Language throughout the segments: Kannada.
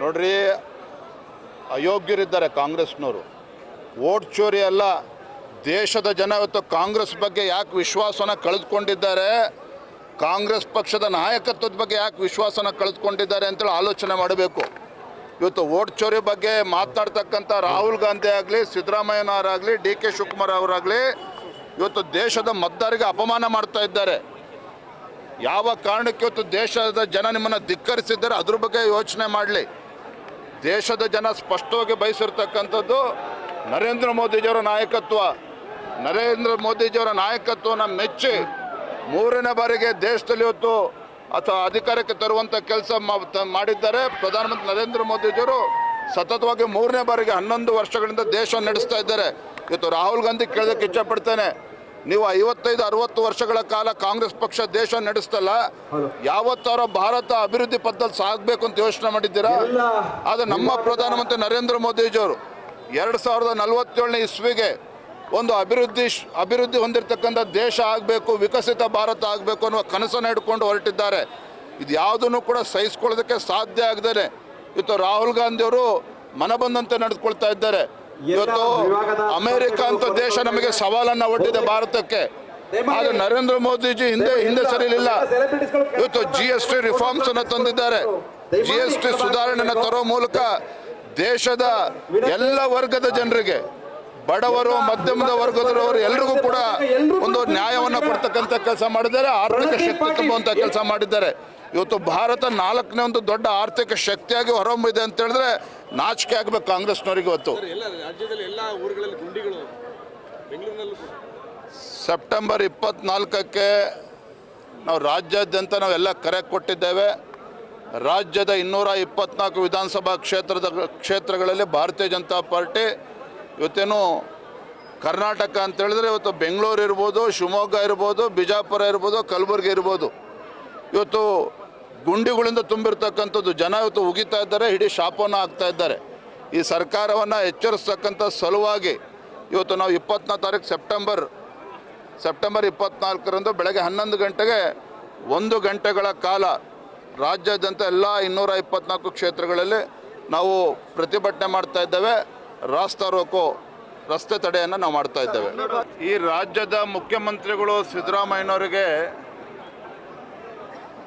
ನೋಡ್ರಿ, ಅಯೋಗ್ಯರಿದ್ದಾರೆ ಕಾಂಗ್ರೆಸ್ನವರು. ಓಟ್ ಚೋರಿ ಅಲ್ಲ, ದೇಶದ ಜನ ಇವತ್ತು ಕಾಂಗ್ರೆಸ್ ಬಗ್ಗೆ ಯಾಕೆ ವಿಶ್ವಾಸನ ಕಳೆದುಕೊಂಡಿದ್ದಾರೆ, ಕಾಂಗ್ರೆಸ್ ಪಕ್ಷದ ನಾಯಕತ್ವದ ಬಗ್ಗೆ ಯಾಕೆ ವಿಶ್ವಾಸನ ಕಳೆದುಕೊಂಡಿದ್ದಾರೆ ಅಂತೇಳಿ ಆಲೋಚನೆ ಮಾಡಬೇಕು. ಇವತ್ತು ಓಟ್ ಚೋರಿ ಬಗ್ಗೆ ಮಾತನಾಡ್ತಕ್ಕಂಥ ರಾಹುಲ್ ಗಾಂಧಿ ಆಗಲಿ ಸಿದ್ದರಾಮಯ್ಯನವರಾಗಲಿ ಡಿ ಕೆ ಶಿವಕುಮಾರ್ ಅವರಾಗಲಿ, ಇವತ್ತು ದೇಶದ ಮತದಾರರಿಗೆ ಅಪಮಾನ ಮಾಡ್ತಾ ಇದ್ದಾರೆ. ಯಾವ ಕಾರಣಕ್ಕೆ ಇವತ್ತು ದೇಶದ ಜನ ನಿಮ್ಮನ್ನು ಧಿಕ್ಕರಿಸಿದ್ದಾರೆ, ಅದ್ರ ಬಗ್ಗೆ ಯೋಚನೆ ಮಾಡಲಿ. ದೇಶದ ಜನ ಸ್ಪಷ್ಟವಾಗಿ ಬಯಸಿರ್ತಕ್ಕಂಥದ್ದು ನರೇಂದ್ರ ಮೋದಿಜಿಯವರ ನಾಯಕತ್ವ. ನರೇಂದ್ರ ಮೋದಿಜಿಯವರ ನಾಯಕತ್ವನ ಮೆಚ್ಚಿ ಮೂರನೇ ಬಾರಿಗೆ ದೇಶದಲ್ಲಿ ಇವತ್ತು ಅಥವಾ ಅಧಿಕಾರಕ್ಕೆ ತರುವಂಥ ಕೆಲಸ ಮಾಡಿದ್ದಾರೆ ಪ್ರಧಾನಮಂತ್ರಿ ನರೇಂದ್ರ ಮೋದಿಜಿಯವರು. ಸತತವಾಗಿ ಮೂರನೇ ಬಾರಿಗೆ ಹನ್ನೊಂದು ವರ್ಷಗಳಿಂದ ದೇಶ ನಡೆಸ್ತಾ ಇದ್ದಾರೆ. ಇವತ್ತು ರಾಹುಲ್ ಗಾಂಧಿ ಕೇಳೋದಕ್ಕೆ ಇಚ್ಛಪಡ್ತೇನೆ ನೀವು ಐವತ್ತೈದು ಅರವತ್ತು ವರ್ಷಗಳ ಕಾಲ ಕಾಂಗ್ರೆಸ್ ಪಕ್ಷ ದೇಶ ನಡೆಸ್ತಲ್ಲ ಯಾವತ್ತಾರ ಭಾರತ ಅಭಿವೃದ್ಧಿ ಪಥದಲ್ಲಿ ಸಾಗಬೇಕು ಅಂತ ಯೋಚನೆ ಮಾಡಿದ್ದೀರಾ? ಆದರೆ ನಮ್ಮ ಪ್ರಧಾನಮಂತ್ರಿ ನರೇಂದ್ರ ಮೋದಿಜಿಯವರು ಎರಡು ಸಾವಿರದ ನಲವತ್ತೇಳನೇ ಇಸ್ವಿಗೆ ಒಂದು ಅಭಿವೃದ್ಧಿ ಅಭಿವೃದ್ಧಿ ಹೊಂದಿರತಕ್ಕಂಥ ದೇಶ ಆಗಬೇಕು ವಿಕಸಿತ ಭಾರತ ಆಗಬೇಕು ಅನ್ನುವ ಕನಸನ್ನು ಹಿಡ್ಕೊಂಡು ಹೊರಟಿದ್ದಾರೆ. ಇದು ಯಾವುದನ್ನು ಕೂಡ ಸಹಿಸ್ಕೊಳ್ಳೋದಕ್ಕೆ ಸಾಧ್ಯ ಆಗದೇ ಇವತ್ತು ರಾಹುಲ್ ಗಾಂಧಿಯವರು ಮನಬಂದಂತೆ ನಡೆದುಕೊಳ್ತಾ ಇದ್ದಾರೆ. ಇವತ್ತು ಅಮೆರಿಕ ಅಂತ ದೇಶ ನಮಗೆ ಸವಾಲನ್ನು ಒಡ್ಡಿದೆ ಭಾರತಕ್ಕೆ. ಆದರೆ ನರೇಂದ್ರ ಮೋದಿಜಿ ಹಿಂದೆ ಹಿಂದೆ ಸರಿಲಿಲ್ಲ. ಇವತ್ತು ಜಿ ಎಸ್ ಟಿ ರಿಫಾರ್ಮ್ಸ್ ಅನ್ನು ತಂದಿದ್ದಾರೆ. ಜಿ ಎಸ್ ಟಿ ಸುಧಾರಣೆಯನ್ನು ತರೋ ಮೂಲಕ ದೇಶದ ಎಲ್ಲ ವರ್ಗದ ಜನರಿಗೆ ಬಡವರು ಮಧ್ಯಮದ ವರ್ಗದವರು ಎಲ್ರಿಗೂ ಕೂಡ ಒಂದು ನ್ಯಾಯವನ್ನು ಕೊಡ್ತಕ್ಕಂಥ ಕೆಲಸ ಮಾಡಿದ್ದಾರೆ. ಆರ್ಥಿಕ ಶಕ್ತಿ ತುಂಬುವಂಥ ಕೆಲಸ ಮಾಡಿದ್ದಾರೆ. ಇವತ್ತು ಭಾರತ ನಾಲ್ಕನೇ ಒಂದು ದೊಡ್ಡ ಆರ್ಥಿಕ ಶಕ್ತಿಯಾಗಿ ಹೊರಹೊಮ್ಮಿದೆ ಅಂತ ಹೇಳಿದ್ರೆ ನಾಚಿಕೆ ಆಗಬೇಕು ಕಾಂಗ್ರೆಸ್ನವರಿಗೆ ಇವತ್ತು. ರಾಜ್ಯದಲ್ಲಿ ಎಲ್ಲ ಊರುಗಳಲ್ಲಿ ಗುಂಡಿಗಳು ಬೆಂಗಳೂರಿನಲ್ಲೂ ಸೆಪ್ಟೆಂಬರ್ ಇಪ್ಪತ್ನಾಲ್ಕಕ್ಕೆ ನಾವು ರಾಜ್ಯಾದ್ಯಂತ ನಾವೆಲ್ಲ ಕರೆ ಕೊಟ್ಟಿದ್ದೇವೆ. ರಾಜ್ಯದ ಇನ್ನೂರ ಇಪ್ಪತ್ನಾಲ್ಕು ವಿಧಾನಸಭಾ ಕ್ಷೇತ್ರದ ಕ್ಷೇತ್ರಗಳಲ್ಲಿ ಭಾರತೀಯ ಜನತಾ ಪಾರ್ಟಿ ಇವತ್ತೇನು ಕರ್ನಾಟಕ ಅಂತ ಹೇಳಿದ್ರೆ ಇವತ್ತು ಬೆಂಗಳೂರು ಇರ್ಬೋದು ಶಿವಮೊಗ್ಗ ಇರ್ಬೋದು ಬಿಜಾಪುರ ಇರ್ಬೋದು ಕಲಬುರಗಿ ಇರ್ಬೋದು. ಇವತ್ತು ಗುಂಡಿಗಳಿಂದ ತುಂಬಿರ್ತಕ್ಕಂಥದ್ದು ಜನ ಇವತ್ತು ಉಗಿತಾ ಇದ್ದಾರೆ ಇಡೀ ಶಾಪವನ್ನು ಹಾಕ್ತಾ ಇದ್ದಾರೆ. ಈ ಸರ್ಕಾರವನ್ನು ಎಚ್ಚರಿಸ್ತಕ್ಕಂಥ ಸಲುವಾಗಿ ಇವತ್ತು ನಾವು ಇಪ್ಪತ್ತನೇ ತಾರೀಕು ಸೆಪ್ಟೆಂಬರ್ ಸೆಪ್ಟೆಂಬರ್ ಇಪ್ಪತ್ನಾಲ್ಕರಂದು ಬೆಳಗ್ಗೆ ಹನ್ನೊಂದು ಗಂಟೆಗೆ ಒಂದು ಗಂಟೆಗಳ ಕಾಲ ರಾಜ್ಯಾದ್ಯಂತ ಎಲ್ಲ ಇನ್ನೂರ ಇಪ್ಪತ್ನಾಲ್ಕು ಕ್ಷೇತ್ರಗಳಲ್ಲಿ ನಾವು ಪ್ರತಿಭಟನೆ ಮಾಡ್ತಾ ಇದ್ದೇವೆ. ರಾಸ್ತಾ ರೋಕೋ ರಸ್ತೆ ತಡೆಯನ್ನು ನಾವು ಮಾಡ್ತಾ ಇದ್ದೇವೆ. ಈ ರಾಜ್ಯದ ಮುಖ್ಯಮಂತ್ರಿಗಳು ಸಿದ್ದರಾಮಯ್ಯನವರಿಗೆ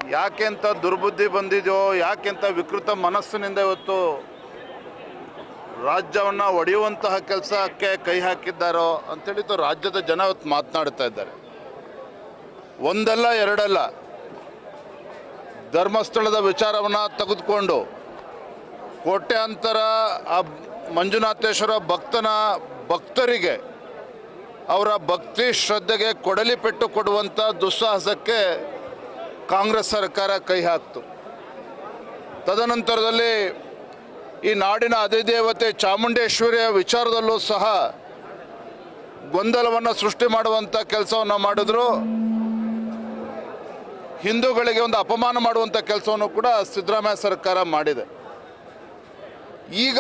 ಯಾಕೆಂತ ದುರ್ಬುದ್ಧಿ ಬಂದಿದೆಯೋ, ಯಾಕೆಂತ ವಿಕೃತ ಮನಸ್ಸಿನಿಂದ ಇವತ್ತು ರಾಜ್ಯವನ್ನು ಒಡೆಯುವಂತಹ ಕೆಲಸಕ್ಕೆ ಕೈ ಹಾಕಿದ್ದಾರೋ ಇವತ್ತು ರಾಜ್ಯದ ಜನ ಇವತ್ತು ಮಾತನಾಡ್ತಾ ಇದ್ದಾರೆ. ಒಂದಲ್ಲ, ಎರಡಲ್ಲ, ಧರ್ಮಸ್ಥಳದ ವಿಚಾರವನ್ನು ತೆಗೆದುಕೊಂಡು ಕೋಟ್ಯಾಂತರ ಆ ಮಂಜುನಾಥೇಶ್ವರ ಭಕ್ತನ ಭಕ್ತರಿಗೆ ಅವರ ಭಕ್ತಿ ಶ್ರದ್ಧೆಗೆ ಕೊಡಲಿ ಪೆಟ್ಟು ಕೊಡುವಂಥ ದುಸ್ಸಾಹಸಕ್ಕೆ ಕಾಂಗ್ರೆಸ್ ಸರ್ಕಾರ ಕೈ ಹಾಕ್ತು. ತದನಂತರದಲ್ಲಿ ಈ ನಾಡಿನ ಅಧಿದೇವತೆ ಚಾಮುಂಡೇಶ್ವರಿಯ ವಿಚಾರದಲ್ಲೂ ಸಹ ಗೊಂದಲವನ್ನು ಸೃಷ್ಟಿ ಮಾಡುವಂಥ ಕೆಲಸವನ್ನು ಮಾಡಿದ್ರು. ಹಿಂದೂಗಳಿಗೆ ಒಂದು ಅಪಮಾನ ಮಾಡುವಂಥ ಕೆಲಸವನ್ನು ಕೂಡ ಸಿದ್ದರಾಮಯ್ಯ ಸರ್ಕಾರ ಮಾಡಿದೆ. ಈಗ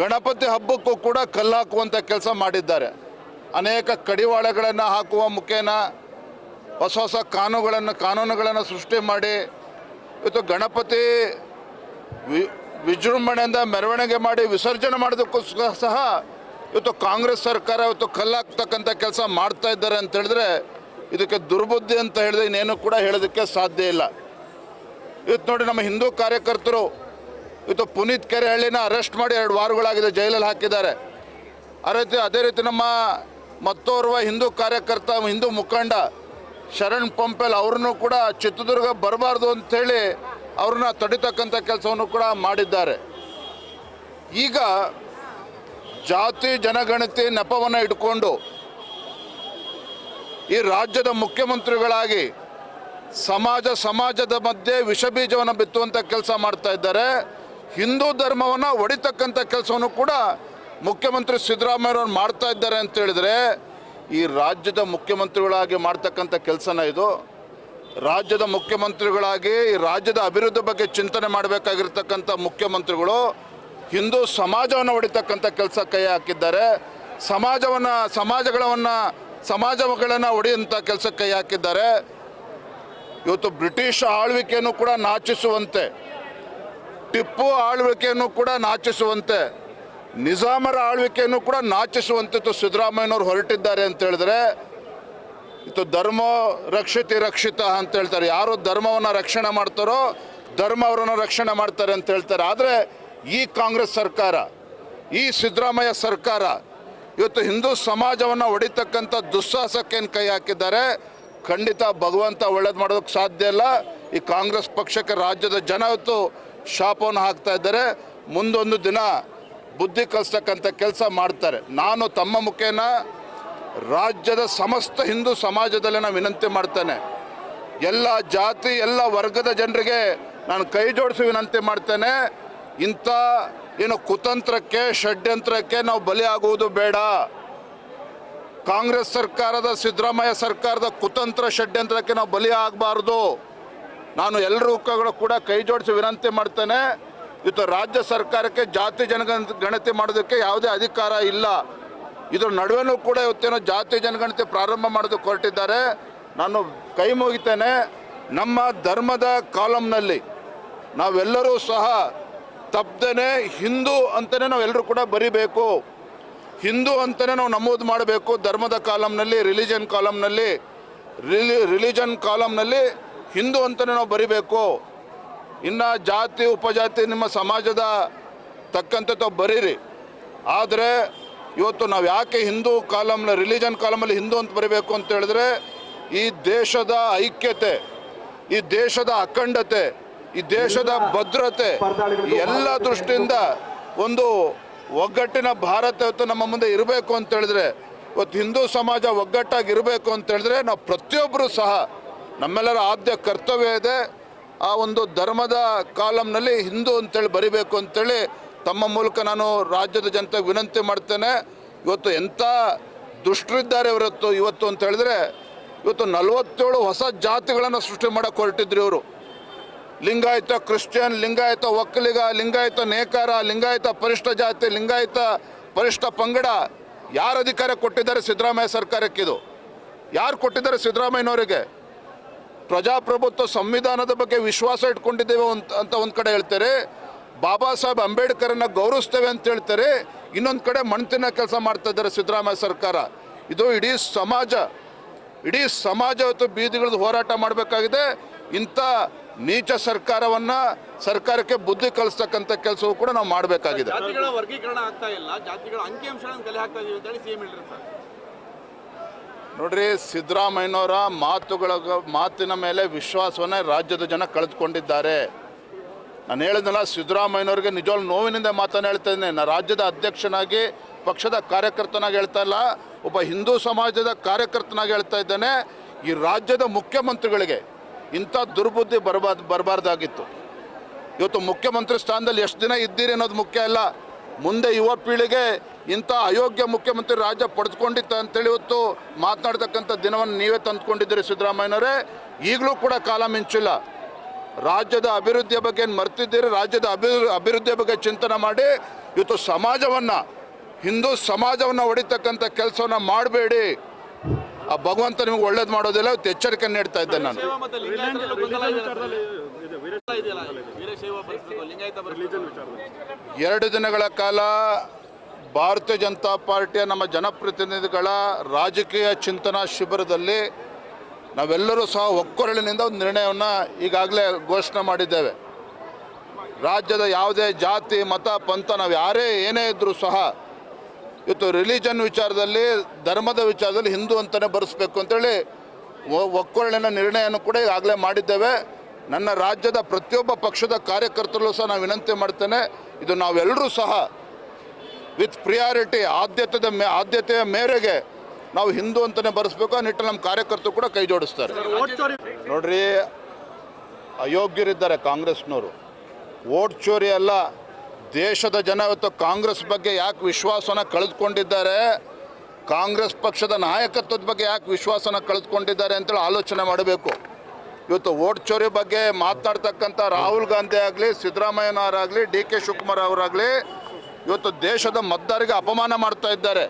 ಗಣಪತಿ ಹಬ್ಬಕ್ಕೂ ಕೂಡ ಕಲ್ಲು ಹಾಕುವಂಥ ಕೆಲಸ ಮಾಡಿದ್ದಾರೆ. ಅನೇಕ ಕಡಿವಾಳಗಳನ್ನು ಹಾಕುವ ಮುಖೇನ ಹೊಸ ಹೊಸ ಕಾನೂನುಗಳನ್ನು ಕಾನೂನುಗಳನ್ನು ಸೃಷ್ಟಿ ಮಾಡಿ, ಇವತ್ತು ಗಣಪತಿ ವಿ, ವಿಜೃಂಭಣೆಯಿಂದ ಮೆರವಣಿಗೆ ಮಾಡಿ ವಿಸರ್ಜನೆ ಮಾಡೋದಕ್ಕೋಸ್ಕರ ಸಹ- ಇವತ್ತು ಕಾಂಗ್ರೆಸ್ ಸರ್ಕಾರ ಇವತ್ತು ಕಲ್ಲಾಕ್ತಕ್ಕಂಥ ಕೆಲಸ ಮಾಡ್ತಾ ಇದ್ದಾರೆ ಅಂತ ಹೇಳಿದ್ರೆ ಇದಕ್ಕೆ ದುರ್ಬುದ್ಧಿ ಅಂತ ಹೇಳಿದ್ರೆ ಇನ್ನೇನು ಕೂಡ ಹೇಳೋದಕ್ಕೆ ಸಾಧ್ಯ ಇಲ್ಲ. ಇವತ್ತು ನೋಡಿ ನಮ್ಮ ಹಿಂದೂ ಕಾರ್ಯಕರ್ತರು ಇವತ್ತು ಪುನೀತ್ ಕೆರೆಹಳ್ಳಿನ ಅರೆಸ್ಟ್ ಮಾಡಿ ಎರಡು ವಾರಗಳಾಗಿದೆ ಜೈಲಲ್ಲಿ ಹಾಕಿದ್ದಾರೆ. ಅದೇ ರೀತಿ ಅದೇ ರೀತಿ ನಮ್ಮ ಮತ್ತೋರ್ವ ಹಿಂದೂ ಕಾರ್ಯಕರ್ತ, ಹಿಂದೂ ಮುಖಂಡ ಶರಣ್ ಪಂಪೆಲ್ ಅವ್ರನ್ನೂ ಕೂಡ ಚಿತ್ರದುರ್ಗ ಬರಬಾರ್ದು ಅಂಥೇಳಿ ಅವ್ರನ್ನ ತಡಿತಕ್ಕಂಥ ಕೆಲಸವನ್ನು ಕೂಡ ಮಾಡಿದ್ದಾರೆ. ಈಗ ಜಾತಿ, ಜನಗಣತಿ, ನೆಪವನ್ನು ಇಟ್ಕೊಂಡು ಈ ರಾಜ್ಯದ ಮುಖ್ಯಮಂತ್ರಿಗಳಾಗಿ ಸಮಾಜ, ಸಮಾಜದ ಮಧ್ಯೆ ವಿಷ ಬೀಜವನ್ನು ಬಿತ್ತುವಂಥ ಕೆಲಸ ಮಾಡ್ತಾ ಇದ್ದಾರೆ. ಹಿಂದೂ ಧರ್ಮವನ್ನು ಒಡಿತಕ್ಕಂಥ ಕೆಲಸವನ್ನು ಕೂಡ ಮುಖ್ಯಮಂತ್ರಿ ಸಿದ್ದರಾಮಯ್ಯವ್ರು ಮಾಡ್ತಾ ಇದ್ದಾರೆ ಅಂತ ಹೇಳಿದ್ರೆ ಈ ರಾಜ್ಯದ ಮುಖ್ಯಮಂತ್ರಿಗಳಾಗಿ ಮಾಡ್ತಕ್ಕಂಥ ಕೆಲಸನ ಇದು. ರಾಜ್ಯದ ಮುಖ್ಯಮಂತ್ರಿಗಳಾಗಿ ಈ ರಾಜ್ಯದ ಅಭಿವೃದ್ಧಿ ಬಗ್ಗೆ ಚಿಂತನೆ ಮಾಡಬೇಕಾಗಿರ್ತಕ್ಕಂಥ ಮುಖ್ಯಮಂತ್ರಿಗಳು ಹಿಂದೂ ಸಮಾಜವನ್ನು ಹೊಡಿತಕ್ಕಂಥ ಕೆಲಸ ಕೈ ಹಾಕಿದ್ದಾರೆ. ಸಮಾಜವನ್ನು ಸಮಾಜಗಳನ್ನು ಸಮಾಜಗಳನ್ನು ಹೊಡೆಯುವಂಥ ಕೆಲಸ ಕೈ ಹಾಕಿದ್ದಾರೆ. ಇವತ್ತು ಬ್ರಿಟಿಷ್ ಆಳ್ವಿಕೆಯನ್ನು ಕೂಡ ನಾಚಿಸುವಂತೆ, ಟಿಪ್ಪು ಆಳ್ವಿಕೆಯನ್ನು ಕೂಡ ನಾಚಿಸುವಂತೆ ನಿಜಾಮರ ಆಳ್ವಿಕೆಯನ್ನು ಕೂಡ ನಾಚಿಸುವಂಥದ್ದು ಸಿದ್ದರಾಮಯ್ಯನವರು ಹೊರಟಿದ್ದಾರೆ ಅಂತ ಹೇಳಿದ್ರೆ, ಇದು ಧರ್ಮ ರಕ್ಷಿತಿ ರಕ್ಷಿತ ಅಂತ ಹೇಳ್ತಾರೆ. ಯಾರು ಧರ್ಮವನ್ನು ರಕ್ಷಣೆ ಮಾಡ್ತಾರೋ, ಧರ್ಮ ಅವರನ್ನು ರಕ್ಷಣೆ ಮಾಡ್ತಾರೆ ಅಂತ ಹೇಳ್ತಾರೆ. ಆದರೆ ಈ ಕಾಂಗ್ರೆಸ್ ಸರ್ಕಾರ, ಈ ಸಿದ್ದರಾಮಯ್ಯ ಸರ್ಕಾರ ಇವತ್ತು ಹಿಂದೂ ಸಮಾಜವನ್ನು ಹೊಡಿತಕ್ಕಂಥ ದುಸ್ಸಾಹಸಕ್ಕೇನು ಕೈ ಹಾಕಿದ್ದಾರೆ. ಖಂಡಿತ ಭಗವಂತ ಒಳ್ಳೇದು ಮಾಡೋದಕ್ಕೆ ಸಾಧ್ಯ ಇಲ್ಲ. ಈ ಕಾಂಗ್ರೆಸ್ ಪಕ್ಷಕ್ಕೆ ರಾಜ್ಯದ ಜನ ಇವತ್ತು ಶಾಪವನ್ನು ಹಾಕ್ತಾ ಇದ್ದಾರೆ. ಮುಂದೊಂದು ದಿನ ಬುದ್ಧಿ ಕಲಿಸ್ತಕ್ಕಂಥ ಕೆಲಸ ಮಾಡ್ತಾರೆ. ನಾನು ತಮ್ಮ ಮುಖೇನ ರಾಜ್ಯದ ಸಮಸ್ತ ಹಿಂದೂ ಸಮಾಜದಲ್ಲಿ ನಾನು ವಿನಂತಿ ಮಾಡ್ತೇನೆ. ಎಲ್ಲ ಜಾತಿ, ಎಲ್ಲ ವರ್ಗದ ಜನರಿಗೆ ನಾನು ಕೈ ಜೋಡಿಸಿ ವಿನಂತಿ ಮಾಡ್ತೇನೆ. ಇಂಥ ಏನು ಕುತಂತ್ರಕ್ಕೆ, ಷಡ್ಯಂತ್ರಕ್ಕೆ ನಾವು ಬಲಿಯಾಗುವುದು ಬೇಡ. ಕಾಂಗ್ರೆಸ್ ಸರ್ಕಾರದ, ಸಿದ್ದರಾಮಯ್ಯ ಸರ್ಕಾರದ ಕುತಂತ್ರ, ಷಡ್ಯಂತ್ರಕ್ಕೆ ನಾವು ಬಲಿ ಆಗಬಾರ್ದು. ನಾನು ಎಲ್ಲರೂ ಕೂಡ ಕೈ ಜೋಡಿಸಿ ವಿನಂತಿ ಮಾಡ್ತೇನೆ. ಇವತ್ತು ರಾಜ್ಯ ಸರ್ಕಾರಕ್ಕೆ, ಜಾತಿ ಜನಗಣ, ಗಣತಿ ಮಾಡೋದಕ್ಕೆ ಯಾವುದೇ ಅಧಿಕಾರ ಇಲ್ಲ. ಇದ್ರ ನಡುವೆನೂ ಕೂಡ ಇವತ್ತೇನೋ ಜಾತಿ ಜನಗಣತಿ ಪ್ರಾರಂಭ ಮಾಡೋದಕ್ಕೆ ಹೊರಟಿದ್ದಾರೆ. ನಾನು ಕೈ ಮುಗಿತೇನೆ. ನಮ್ಮ ಧರ್ಮದ ಕಾಲಂನಲ್ಲಿ ನಾವೆಲ್ಲರೂ ಸಹ ತಪ್ಪದೇ ಹಿಂದೂ ಅಂತಲೇ ನಾವೆಲ್ಲರೂ ಕೂಡ ಬರಿಬೇಕು. ಹಿಂದೂ ಅಂತಲೇ ನಾವು ನಮೂದು ಮಾಡಬೇಕು. ಧರ್ಮದ ಕಾಲಮ್ನಲ್ಲಿ ರಿಲಿಜನ್ ಕಾಲಮ್ನಲ್ಲಿ ರಿಲಿ, ರಿಲಿಜನ್ ಕಾಲಮ್ನಲ್ಲಿ ಹಿಂದೂ ಅಂತಲೇ ನಾವು ಬರಿಬೇಕು. ಇನ್ನು ಜಾತಿ ಉಪಜಾತಿ ನಿಮ್ಮ ಸಮಾಜದ ತಕ್ಕಂತೆ ತಾವು ಬರೀರಿ. ಆದರೆ ಇವತ್ತು ನಾವು ಯಾಕೆ ಹಿಂದೂ ಕಾಲಮ್ನ ರಿಲಿಜನ್ ಕಾಲಮಲ್ಲಿ ಹಿಂದೂ ಅಂತ ಬರೀಬೇಕು ಅಂತ ಹೇಳಿದ್ರೆ ಈ ದೇಶದ ಐಕ್ಯತೆ ಈ ದೇಶದ ಅಖಂಡತೆ ಈ ದೇಶದ ಭದ್ರತೆ ಎಲ್ಲ ದೃಷ್ಟಿಯಿಂದ ಒಂದು ಒಗ್ಗಟ್ಟಿನ ಭಾರತ ಇವತ್ತು ನಮ್ಮ ಮುಂದೆ ಇರಬೇಕು ಅಂತ ಹೇಳಿದ್ರೆ ಇವತ್ತು ಹಿಂದೂ ಸಮಾಜ ಒಗ್ಗಟ್ಟಾಗಿ ಇರಬೇಕು ಅಂತ ಹೇಳಿದ್ರೆ ನಾವು ಪ್ರತಿಯೊಬ್ಬರು ಸಹ ನಮ್ಮೆಲ್ಲರ ಆದ್ಯ ಕರ್ತವ್ಯ ಇದೆ. ಆ ಒಂದು ಧರ್ಮದ ಕಾಲಮ್ನಲ್ಲಿ ಹಿಂದೂ ಅಂತೇಳಿ ಬರಿಬೇಕು ಅಂತೇಳಿ ತಮ್ಮ ಮೂಲಕ ನಾನು ರಾಜ್ಯದ ಜನತೆಗೆ ವಿನಂತಿ ಮಾಡ್ತೇನೆ. ಇವತ್ತು ಎಂಥ ದುಷ್ಟರಿದ್ದಾರೆ ಇವತ್ತು ಇವತ್ತು ಅಂತ ಹೇಳಿದ್ರೆ ಇವತ್ತು ನಲವತ್ತೇಳು ಹೊಸ ಜಾತಿಗಳನ್ನು ಸೃಷ್ಟಿ ಮಾಡಕ್ಕೆ ಹೊರಟಿದ್ರು ಇವರು. ಲಿಂಗಾಯತ ಕ್ರಿಶ್ಚಿಯನ್, ಲಿಂಗಾಯತ ಒಕ್ಕಲಿಗ, ಲಿಂಗಾಯತ ನೇಕಾರ, ಲಿಂಗಾಯತ ಪರಿಷ್ಠ ಜಾತಿ, ಲಿಂಗಾಯತ ಪರಿಷ್ಠ ಪಂಗಡ, ಯಾರು ಅಧಿಕಾರ ಕೊಟ್ಟಿದ್ದಾರೆ ಸಿದ್ದರಾಮಯ್ಯ ಸರ್ಕಾರಕ್ಕೆ ಇದು? ಯಾರು ಕೊಟ್ಟಿದ್ದಾರೆ ಸಿದ್ದರಾಮಯ್ಯನವರಿಗೆ? ಪ್ರಜಾಪ್ರಭುತ್ವ ಸಂವಿಧಾನದ ಬಗ್ಗೆ ವಿಶ್ವಾಸ ಇಟ್ಕೊಂಡಿದ್ದೇವೆ ಅಂತ ಒಂದು ಕಡೆ ಹೇಳ್ತಾರೆ. ಬಾಬಾ ಸಾಹೇಬ್ ಅಂಬೇಡ್ಕರನ್ನ ಗೌರವಿಸ್ತೇವೆ ಅಂತ ಹೇಳ್ತಾರೆ. ಇನ್ನೊಂದು ಕಡೆ ಮಣ್ತಿನ ಕೆಲಸ ಮಾಡ್ತಾ ಇದ್ದಾರೆ ಸಿದ್ದರಾಮಯ್ಯ ಸರ್ಕಾರ. ಇದು ಇಡೀ ಸಮಾಜ ಇಡೀ ಸಮಾಜ ಇವತ್ತು ಬೀದಿಗಳದ್ದು ಹೋರಾಟ ಮಾಡಬೇಕಾಗಿದೆ. ಇಂಥ ನೀಚ ಸರ್ಕಾರವನ್ನು ಸರ್ಕಾರಕ್ಕೆ ಬುದ್ಧಿ ಕಲಿಸ್ತಕ್ಕಂಥ ಕೆಲಸವೂ ಕೂಡ ನಾವು ಮಾಡಬೇಕಾಗಿದೆ. ನೋಡ್ರಿ, ಸಿದ್ದರಾಮಯ್ಯನವರ ಮಾತುಗಳ ಮಾತಿನ ಮೇಲೆ ವಿಶ್ವಾಸವನ್ನೇ ರಾಜ್ಯದ ಜನ ಕಳೆದುಕೊಂಡಿದ್ದಾರೆ. ನಾನು ಹೇಳಿದ್ನಲ್ಲ, ಸಿದ್ದರಾಮಯ್ಯನವ್ರಿಗೆ ನಿಜವಾಗ್ಲು ನೋವಿನಿಂದ ಮಾತನ್ನು ಹೇಳ್ತಾ ಇದ್ದೀನಿ. ನಾನು ರಾಜ್ಯದ ಅಧ್ಯಕ್ಷನಾಗಿ, ಪಕ್ಷದ ಕಾರ್ಯಕರ್ತನಾಗಿ ಹೇಳ್ತಾ ಇಲ್ಲ, ಒಬ್ಬ ಹಿಂದೂ ಸಮಾಜದ ಕಾರ್ಯಕರ್ತನಾಗಿ ಹೇಳ್ತಾ ಇದ್ದೇನೆ. ಈ ರಾಜ್ಯದ ಮುಖ್ಯಮಂತ್ರಿಗಳಿಗೆ ಇಂಥ ದುರ್ಬುದ್ಧಿ ಬರಬಾರ್ದು, ಬರಬಾರ್ದಾಗಿತ್ತು. ಇವತ್ತು ಮುಖ್ಯಮಂತ್ರಿ ಸ್ಥಾನದಲ್ಲಿ ಎಷ್ಟು ದಿನ ಇದ್ದೀರಿ ಅನ್ನೋದು ಮುಖ್ಯ ಅಲ್ಲ. ಮುಂದೆ ಯುವ ಪೀಳಿಗೆ ಇಂಥ ಅಯೋಗ್ಯ ಮುಖ್ಯಮಂತ್ರಿ ರಾಜ್ಯ ಪಡೆದುಕೊಂಡಿತ್ತು ಅಂತೇಳಿ ಇವತ್ತು ಮಾತನಾಡ್ತಕ್ಕಂಥ ದಿನವನ್ನು ನೀವೇ ತಂದುಕೊಂಡಿದ್ದೀರಿ ಸಿದ್ದರಾಮಯ್ಯನವರೇ. ಈಗಲೂ ಕೂಡ ಕಾಲ ಮಿಂಚಿಲ್ಲ. ರಾಜ್ಯದ ಅಭಿವೃದ್ಧಿಯ ಬಗ್ಗೆ ಏನು ಮರ್ತಿದ್ದೀರಿ? ರಾಜ್ಯದ ಅಭಿ ಅಭಿವೃದ್ಧಿಯ ಬಗ್ಗೆ ಚಿಂತನೆ ಮಾಡಿ ಇವತ್ತು ಸಮಾಜವನ್ನು ಹಿಂದೂ ಸಮಾಜವನ್ನು ಹೊಡಿತಕ್ಕಂಥ ಕೆಲಸವನ್ನು ಮಾಡಬೇಡಿ. ಆ ಭಗವಂತ ನಿಮಗೆ ಒಳ್ಳೇದು ಮಾಡೋದಿಲ್ಲ ಇವತ್ತು ಎಚ್ಚರಿಕೆ ನೀಡ್ತಾ ಇದ್ದೆ ನಾನು. ಎರಡು ದಿನಗಳ ಕಾಲ ಭಾರತೀಯ ಜನತಾ ಪಾರ್ಟಿಯ ನಮ್ಮ ಜನಪ್ರತಿನಿಧಿಗಳ ರಾಜಕೀಯ ಚಿಂತನಾ ಶಿಬಿರದಲ್ಲಿ ನಾವೆಲ್ಲರೂ ಸಹ ಒಕ್ಕೊರಳಿನಿಂದ ಒಂದು ನಿರ್ಣಯವನ್ನು ಈಗಾಗಲೇ ಘೋಷಣೆ ಮಾಡಿದ್ದೇವೆ. ರಾಜ್ಯದ ಯಾವುದೇ ಜಾತಿ, ಮತ, ಪಂಥ, ನಾವು ಯಾರೇ ಏನೇ ಇದ್ದರೂ ಸಹ ಇವತ್ತು ರಿಲಿಜನ್ ವಿಚಾರದಲ್ಲಿ, ಧರ್ಮದ ವಿಚಾರದಲ್ಲಿ ಹಿಂದೂ ಅಂತಲೇ ಬರೆಸ್ಬೇಕು ಅಂತೇಳಿ ಒಕ್ಕೊರಳಿನ ನಿರ್ಣಯವನ್ನು ಕೂಡ ಈಗಾಗಲೇ ಮಾಡಿದ್ದೇವೆ. ನನ್ನ ರಾಜ್ಯದ ಪ್ರತಿಯೊಬ್ಬ ಪಕ್ಷದ ಕಾರ್ಯಕರ್ತರಲ್ಲೂ ಸಹ ನಾನು ವಿನಂತಿ ಮಾಡ್ತೇನೆ, ಇದು ನಾವೆಲ್ಲರೂ ಸಹ ವಿತ್ ಪ್ರಿಯಾರಿಟಿ ಆದ್ಯತೆದ ಮೇ, ಆದ್ಯತೆಯ ಮೇರೆಗೆ ನಾವು ಹಿಂದೂ ಅಂತಲೇ ಬರೆಸ್ಬೇಕು, ಆ ನಿಟ್ಟಿನಲ್ಲಿ ನಮ್ಮ ಕಾರ್ಯಕರ್ತರು ಕೂಡ ಕೈ ಜೋಡಿಸ್ತಾರೆ. ನೋಡ್ರಿ, ಅಯೋಗ್ಯರಿದ್ದಾರೆ ಕಾಂಗ್ರೆಸ್ನವರು. ಓಟ್ ಚೋರಿ ಅಲ್ಲ, ದೇಶದ ಜನ ಇವತ್ತು ಕಾಂಗ್ರೆಸ್ ಬಗ್ಗೆ ಯಾಕೆ ವಿಶ್ವಾಸನ ಕಳೆದುಕೊಂಡಿದ್ದಾರೆ, ಕಾಂಗ್ರೆಸ್ ಪಕ್ಷದ ನಾಯಕತ್ವದ ಬಗ್ಗೆ ಯಾಕೆ ವಿಶ್ವಾಸನ ಕಳೆದುಕೊಂಡಿದ್ದಾರೆ ಅಂತೇಳಿ ಆಲೋಚನೆ ಮಾಡಬೇಕು. ಇವತ್ತು ಓಟ್ ಚೋರಿ ಬಗ್ಗೆ ಮಾತನಾಡ್ತಕ್ಕಂಥ ರಾಹುಲ್ ಗಾಂಧಿ ಆಗಲಿ ಸಿದ್ದರಾಮಯ್ಯನವರಾಗಲಿ ಡಿ ಕೆ ಶಿವಕುಮಾರ್ ಅವರಾಗಲಿ ಇವತ್ತು ದೇಶದ ಮತದಾರರಿಗೆ ಅಪಮಾನ ಮಾಡ್ತಾ ಇದ್ದಾರೆ.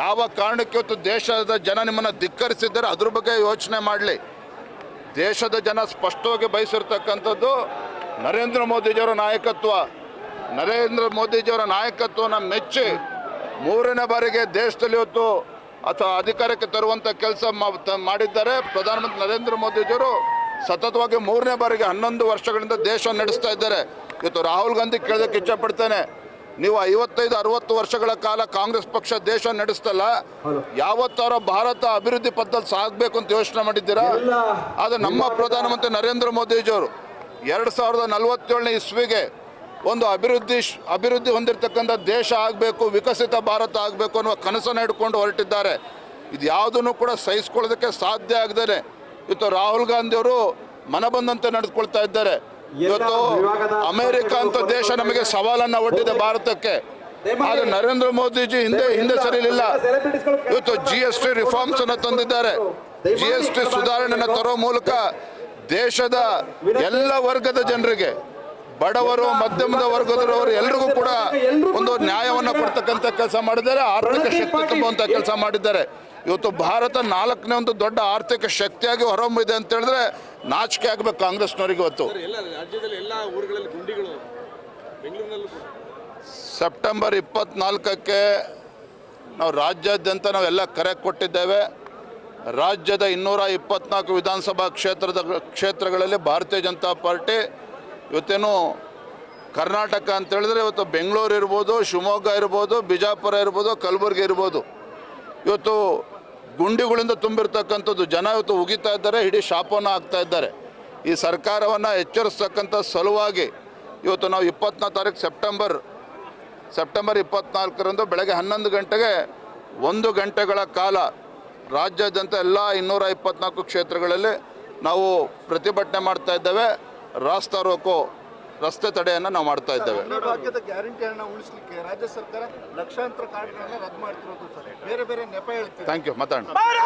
ಯಾವ ಕಾರಣಕ್ಕೆ ಇವತ್ತು ದೇಶದ ಜನ ನಿಮ್ಮನ್ನು ಧಿಕ್ಕರಿಸಿದ್ದಾರೆ ಅದ್ರ ಬಗ್ಗೆ ಯೋಚನೆ ಮಾಡಲಿ. ದೇಶದ ಜನ ಸ್ಪಷ್ಟವಾಗಿ ಬಯಸಿರ್ತಕ್ಕಂಥದ್ದು ನರೇಂದ್ರ ಮೋದಿಜಿಯವರ ನಾಯಕತ್ವ. ನರೇಂದ್ರ ಮೋದಿಜಿಯವರ ನಾಯಕತ್ವನ ಮೆಚ್ಚಿ ಮೂರನೇ ಬಾರಿಗೆ ದೇಶದಲ್ಲಿ ಇವತ್ತು ಅಥವಾ ಅಧಿಕಾರಕ್ಕೆ ತರುವಂಥ ಕೆಲಸ ಮಾಡಿದ್ದಾರೆ ಪ್ರಧಾನಮಂತ್ರಿ ನರೇಂದ್ರ ಮೋದಿಜಿಯವರು. ಸತತವಾಗಿ ಮೂರನೇ ಬಾರಿಗೆ ಹನ್ನೊಂದು ವರ್ಷಗಳಿಂದ ದೇಶ ನಡೆಸ್ತಾ ಇದ್ದಾರೆ. ಇವತ್ತು ರಾಹುಲ್ ಗಾಂಧಿ ಕೇಳೋದಕ್ಕೆ ಇಚ್ಛಪಡ್ತೇನೆ. ನೀವು ಐವತ್ತೈದು ಅರವತ್ತು ವರ್ಷಗಳ ಕಾಲ ಕಾಂಗ್ರೆಸ್ ಪಕ್ಷ ದೇಶ ನಡೆಸ್ತಲ್ಲ. ಯಾವತ್ತಾರೋ ಭಾರತ ಅಭಿವೃದ್ಧಿ ಪದ್ಧತಿ ಸಾಗಬೇಕು ಅಂತ ಯೋಚನೆ ಮಾಡಿದ್ದೀರಾ? ಆದರೆ ನಮ್ಮ ಪ್ರಧಾನಮಂತ್ರಿ ನರೇಂದ್ರ ಮೋದಿಜಿಯವರು ಎರಡು ಸಾವಿರದ ನಲವತ್ತೇಳನೇ ಇಸ್ವಿಗೆ ಒಂದು ಅಭಿವೃದ್ಧಿ ಅಭಿವೃದ್ಧಿ ಹೊಂದಿರತಕ್ಕಂಥ ದೇಶ ಆಗಬೇಕು ವಿಕಸಿತ ಭಾರತ ಆಗಬೇಕು ಅನ್ನುವ ಕನಸನ್ನು ಹಿಡ್ಕೊಂಡು ಹೊರಟಿದ್ದಾರೆ. ಇದು ಯಾವುದನ್ನು ಕೂಡ ಸಹಿಸ್ಕೊಳ್ಳೋದಕ್ಕೆ ಸಾಧ್ಯ ಆಗದೇ ಇವತ್ತು ರಾಹುಲ್ ಗಾಂಧಿಯವರು ಮನಬಂದಂತೆ ನಡೆದುಕೊಳ್ತಾ ಇದ್ದಾರೆ. ಇವತ್ತು ಅಮೆರಿಕ ಅಂತ ದೇಶ ನಮಗೆ ಸವಾಲನ್ನು ಒಡ್ಡಿದೆ ಭಾರತಕ್ಕೆ. ಆದರೆ ನರೇಂದ್ರ ಮೋದಿಜಿ ಹಿಂದೆ ಹಿಂದೆ ಸರಿಲಿಲ್ಲ ಇವತ್ತು ಜಿ ಎಸ್ ಟಿ ರಿಫಾರ್ಮ್ಸ್ ಅನ್ನು ತಂದಿದ್ದಾರೆ. ಜಿ ಎಸ್ ಟಿ ಸುಧಾರಣೆಯನ್ನು ತರೋ ಮೂಲಕ ದೇಶದ ಎಲ್ಲ ವರ್ಗದ ಜನರಿಗೆ ಬಡವರು ಮಧ್ಯಮದ ವರ್ಗದವರು ಎಲ್ರಿಗೂ ಕೂಡ ಒಂದು ನ್ಯಾಯವನ್ನು ಕೊಡ್ತಕ್ಕಂಥ ಕೆಲಸ ಮಾಡಿದ್ದಾರೆ ಆರ್ಥಿಕ ಶಕ್ತಿ ತುಂಬುವಂಥ ಕೆಲಸ ಮಾಡಿದ್ದಾರೆ. ಇವತ್ತು ಭಾರತ ನಾಲ್ಕನೇ ಒಂದು ದೊಡ್ಡ ಆರ್ಥಿಕ ಶಕ್ತಿಯಾಗಿ ಹೊರಹೊಮ್ಮಿದೆ ಅಂತ ಹೇಳಿದ್ರೆ ನಾಚಿಕೆ ಆಗಬೇಕು ಕಾಂಗ್ರೆಸ್ನವರಿಗೆ ಇವತ್ತು. ಸರ್ ಎಲ್ಲ ಎಲ್ಲ ಊರುಗಳಲ್ಲಿ ಗುಂಡಿಗಳು ಬೆಂಗಳೂರಿನಲ್ಲೂ ಸೆಪ್ಟೆಂಬರ್ ಇಪ್ಪತ್ನಾಲ್ಕಕ್ಕೆ ನಾವು ರಾಜ್ಯಾದ್ಯಂತ ನಾವೆಲ್ಲ ಕರೆ ಕೊಟ್ಟಿದ್ದೇವೆ. ರಾಜ್ಯದ ಇನ್ನೂರ ಇಪ್ಪತ್ನಾಲ್ಕು ವಿಧಾನಸಭಾ ಕ್ಷೇತ್ರದ ಕ್ಷೇತ್ರಗಳಲ್ಲಿ ಭಾರತೀಯ ಜನತಾ ಪಾರ್ಟಿ ಇವತ್ತೇನು ಕರ್ನಾಟಕ ಅಂತ ಹೇಳಿದ್ರೆ ಇವತ್ತು ಬೆಂಗಳೂರು ಇರ್ಬೋದು, ಶಿವಮೊಗ್ಗ ಇರ್ಬೋದು, ಬಿಜಾಪುರ ಇರ್ಬೋದು, ಕಲಬುರಗಿ ಇರ್ಬೋದು. ಇವತ್ತು ಗುಂಡಿಗಳಿಂದ ತುಂಬಿರ್ತಕ್ಕಂಥದ್ದು ಜನ ಇವತ್ತು ಉಗಿತಾ ಇದ್ದಾರೆ, ಇಡೀ ಶಾಪವನ್ನು ಹಾಕ್ತಾ ಇದ್ದಾರೆ. ಈ ಸರ್ಕಾರವನ್ನು ಎಚ್ಚರಿಸ್ತಕ್ಕಂಥ ಸಲುವಾಗಿ ಇವತ್ತು ನಾವು ಇಪ್ಪತ್ನಾಲ್ಕು ತಾರೀಕು ಸೆಪ್ಟೆಂಬರ್ ಸೆಪ್ಟೆಂಬರ್ ಇಪ್ಪತ್ನಾಲ್ಕರಂದು ಬೆಳಗ್ಗೆ ಹನ್ನೊಂದು ಗಂಟೆಗೆ ಒಂದು ಗಂಟೆಗಳ ಕಾಲ ರಾಜ್ಯಾದ್ಯಂತ ಎಲ್ಲ ಇನ್ನೂರ ಇಪ್ಪತ್ನಾಲ್ಕು ಕ್ಷೇತ್ರಗಳಲ್ಲಿ ನಾವು ಪ್ರತಿಭಟನೆ ಮಾಡ್ತಾ ಇದ್ದೇವೆ. ರಾಸ್ತಾ ರೋಕೋ ರಸ್ತೆ ತಡೆಯನ್ನು ನಾವು ಮಾಡ್ತಾ ಇದ್ದೇವೆ. ಅನ್ನಭಾಗ್ಯದ ಗ್ಯಾರಂಟಿಯನ್ನು ಉಳಿಸಲಿಕ್ಕೆ ರಾಜ್ಯ ಸರ್ಕಾರ ಲಕ್ಷಾಂತರ ಕಾರ್ಡ್ಗಳನ್ನು ರದ್ದು ಮಾಡ್ತಿರೋದು ಬೇರೆ ಬೇರೆ ನೆಪ ಹೇಳ್ತೀವಿ. ಥ್ಯಾಂಕ್ ಯು ಮಾತಾಡೋಣ.